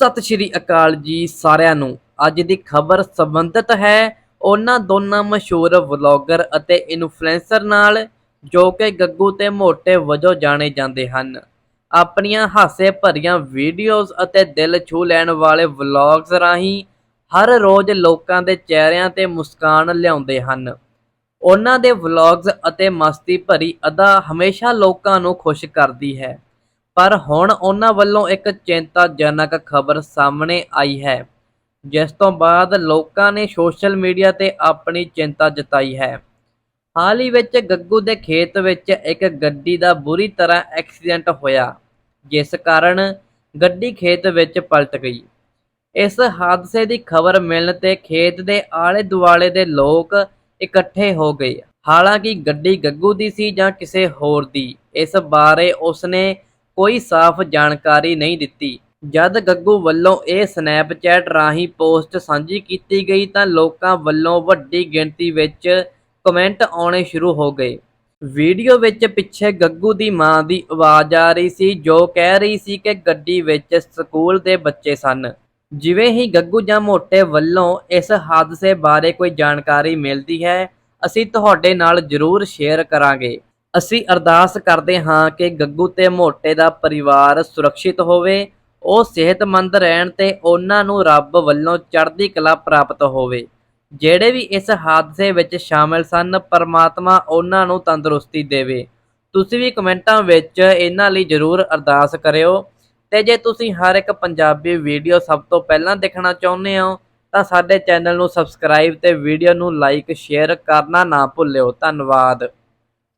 ਸਤਿ ਸ਼੍ਰੀ ਅਕਾਲ ਜੀ ਸਾਰਿਆਂ ਨੂੰ। ਅੱਜ ਦੀ ਖਬਰ ਸੰਬੰਧਿਤ ਹੈ ਉਹਨਾਂ ਦੋਨਾਂ ਮਸ਼ਹੂਰ ਵਲੌਗਰ ਅਤੇ ਇਨਫਲੂਐਂਸਰ ਨਾਲ, ਜੋ ਕਿ ਗੱਗੂ ਤੇ ਮੋਟੇ ਵਜੋਂ ਜਾਣੇ ਜਾਂਦੇ ਹਨ। ਆਪਣੀਆਂ ਹਾਸੇ ਭਰੀਆਂ ਵੀਡੀਓਜ਼ ਅਤੇ ਦਿਲ ਛੂ ਲੈਣ ਵਾਲੇ ਵਲੌਗਸ ਰਾਹੀਂ ਹਰ ਰੋਜ਼ ਲੋਕਾਂ ਦੇ ਚਿਹਰਿਆਂ ਤੇ ਮੁਸਕਾਨ ਲਿਆਉਂਦੇ ਹਨ। ਉਹਨਾਂ ਦੇ ਵਲੌਗਸ ਅਤੇ ਮਸਤੀ ਭਰੀ ਅਦਾ ਹਮੇਸ਼ਾ ਲੋਕਾਂ ਨੂੰ ਖੁਸ਼ ਕਰਦੀ ਹੈ। ਪਰ ਹੁਣ ਉਹਨਾਂ ਵੱਲੋਂ ਇੱਕ ਚਿੰਤਾਜਨਕ ਖਬਰ ਸਾਹਮਣੇ ਆਈ ਹੈ, ਜਿਸ ਤੋਂ ਬਾਅਦ ਲੋਕਾਂ ਨੇ ਸੋਸ਼ਲ ਮੀਡੀਆ ਤੇ ਆਪਣੀ ਚਿੰਤਾ ਜਤਾਈ ਹੈ। ਹਾਲ ਹੀ ਵਿੱਚ ਗੱਗੂ ਦੇ ਖੇਤ ਵਿੱਚ ਇੱਕ ਗੱਡੀ ਦਾ ਬੁਰੀ ਤਰ੍ਹਾਂ ਐਕਸੀਡੈਂਟ ਹੋਇਆ, ਜਿਸ ਕਾਰਨ ਗੱਡੀ ਖੇਤ ਵਿੱਚ ਪਲਟ ਗਈ। ਇਸ ਹਾਦਸੇ ਦੀ ਖਬਰ ਮਿਲਣ ਤੇ ਖੇਤ ਦੇ ਆਲੇ ਦੁਆਲੇ ਦੇ ਲੋਕ ਇਕੱਠੇ ਹੋ ਗਏ। ਹਾਲਾਂਕਿ ਗੱਡੀ ਗੱਗੂ ਦੀ ਸੀ ਜਾਂ ਕਿਸੇ ਹੋਰ ਦੀ, ਇਸ ਬਾਰੇ ਉਸਨੇ ਕੋਈ ਸਾਫ਼ ਜਾਣਕਾਰੀ ਨਹੀਂ ਦਿੱਤੀ। ਜਦ ਗੱਗੂ ਵੱਲੋਂ ਇਹ ਸਨੈਪਚੈਟ ਰਾਹੀਂ ਪੋਸਟ ਸਾਂਝੀ ਕੀਤੀ ਗਈ ਤਾਂ ਲੋਕਾਂ ਵੱਲੋਂ ਵੱਡੀ ਗਿਣਤੀ ਵਿੱਚ ਕਮੈਂਟ ਆਉਣੇ ਸ਼ੁਰੂ ਹੋ ਗਏ। ਵੀਡੀਓ ਵਿੱਚ ਪਿੱਛੇ ਗੱਗੂ ਦੀ ਮਾਂ ਦੀ ਆਵਾਜ਼ ਆ ਰਹੀ ਸੀ, ਜੋ ਕਹਿ ਰਹੀ ਸੀ ਕਿ ਗੱਡੀ ਵਿੱਚ ਸਕੂਲ ਦੇ ਬੱਚੇ ਸਨ। ਜਿਵੇਂ ਹੀ ਗੱਗੂ ਜਾਂ ਮੋਟੇ ਵੱਲੋਂ ਇਸ ਹਾਦਸੇ ਬਾਰੇ ਕੋਈ ਜਾਣਕਾਰੀ ਮਿਲਦੀ ਹੈ, ਅਸੀਂ ਤੁਹਾਡੇ ਨਾਲ ਜ਼ਰੂਰ ਸ਼ੇਅਰ ਕਰਾਂਗੇ। ਅਸੀਂ ਅਰਦਾਸ ਕਰਦੇ ਹਾਂ ਕਿ ਗੱਗੂ ਤੇ ਮੋਟੇ ਦਾ ਪਰਿਵਾਰ ਸੁਰੱਖਿਅਤ ਹੋਵੇ, ਉਹ ਸਿਹਤਮੰਦ ਰਹਿਣ ਤੇ ਉਹਨਾਂ ਨੂੰ ਰੱਬ ਵੱਲੋਂ ਚੜ੍ਹਦੀ ਕਲਾ ਪ੍ਰਾਪਤ ਹੋਵੇ। ਜਿਹੜੇ ਵੀ ਇਸ ਹਾਦਸੇ ਵਿੱਚ ਸ਼ਾਮਿਲ ਸਨ, ਪਰਮਾਤਮਾ ਉਹਨਾਂ ਨੂੰ ਤੰਦਰੁਸਤੀ ਦੇਵੇ। ਤੁਸੀਂ ਵੀ ਕਮੈਂਟਾਂ ਵਿੱਚ ਇਹਨਾਂ ਲਈ ਜ਼ਰੂਰ ਅਰਦਾਸ ਕਰਿਓ। ਤੇ ਜੇ ਤੁਸੀਂ ਹਰ ਇੱਕ ਪੰਜਾਬੀ ਵੀਡੀਓ ਸਭ ਤੋਂ ਪਹਿਲਾਂ ਦੇਖਣਾ ਚਾਹੁੰਦੇ ਹੋ, ਤਾਂ ਸਾਡੇ ਚੈਨਲ ਨੂੰ ਸਬਸਕ੍ਰਾਈਬ ਤੇ ਵੀਡੀਓ ਨੂੰ ਲਾਈਕ, ਸ਼ੇਅਰ ਕਰਨਾ ਨਾ ਭੁੱਲਿਓ। ਧੰਨਵਾਦ।